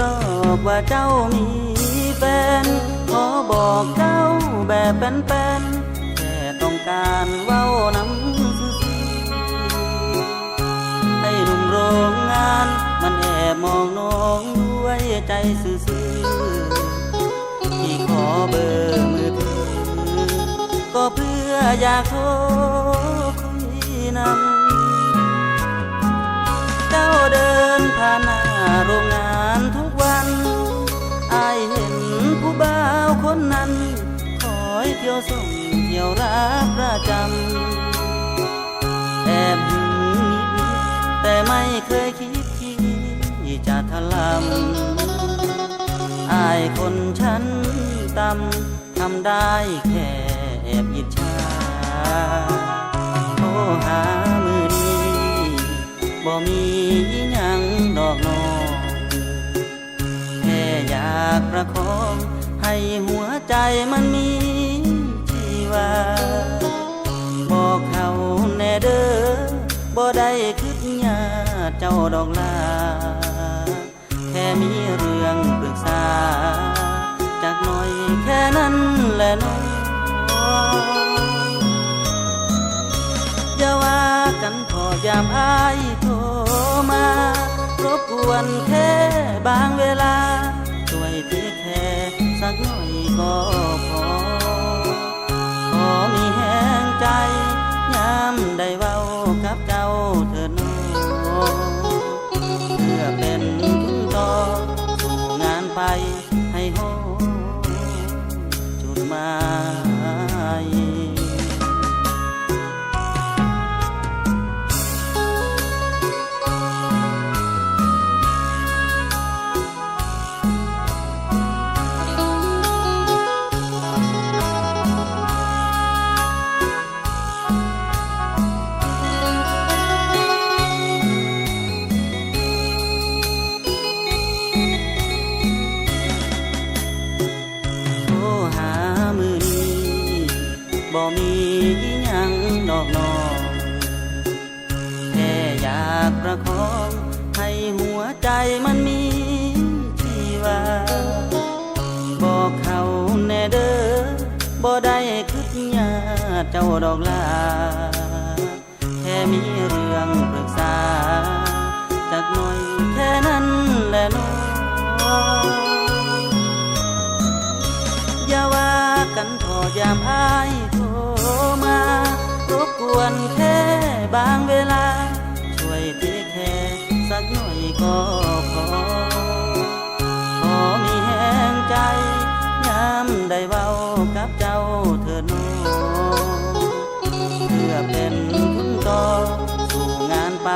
ดอกว่าเจ้ามีแฟน ขอบอกเจ้าแบบเป็นๆแค่ต้องการเว้าน้ำให้หนุ่มโรงงาน มันแอบมองน้องด้วยใจซื่อๆที่ขอเบอร์มือถือก็เพื่ออยากโทรคุยนำเจ้าเดินผ่านหน้าโรงงาน คนนั้นคอยเที่ยวส่งเที่ยวรับประจำแอบหึงแต่ไม่เคยคิดที่จะทลำอายคนชั้นต่ำทำได้แค่แอบอิจฉาโทรหามือนี้บ่มี หัวใจมันมีชีวาบอกเขาแน่เด้อบ่ได้คิดยาเจ้าดอกลา แค่มีเรื่องปรึกษา จากหน่อยแค่นั้นแหละน้องอย่าว่ากันพอยามอายโทรมารบกวนแค่บางเวลา ก็พ บ่มีหยังนอกนองแค่อยากประคองให้หัวใจมันมีชีวาบอกเขาแน่เด้อบ่ได้คืดยาเจ้าดอกลา แค่มีเรื่องปรึกษา วนแค่บางเวลา ช่วยเทคแคร์สักหน่อยก็พอ ขอมีแห้งใจย้ำได้เบากับเจ้าเธอโนเพื่อเป็นทุนต่อสู่งานไป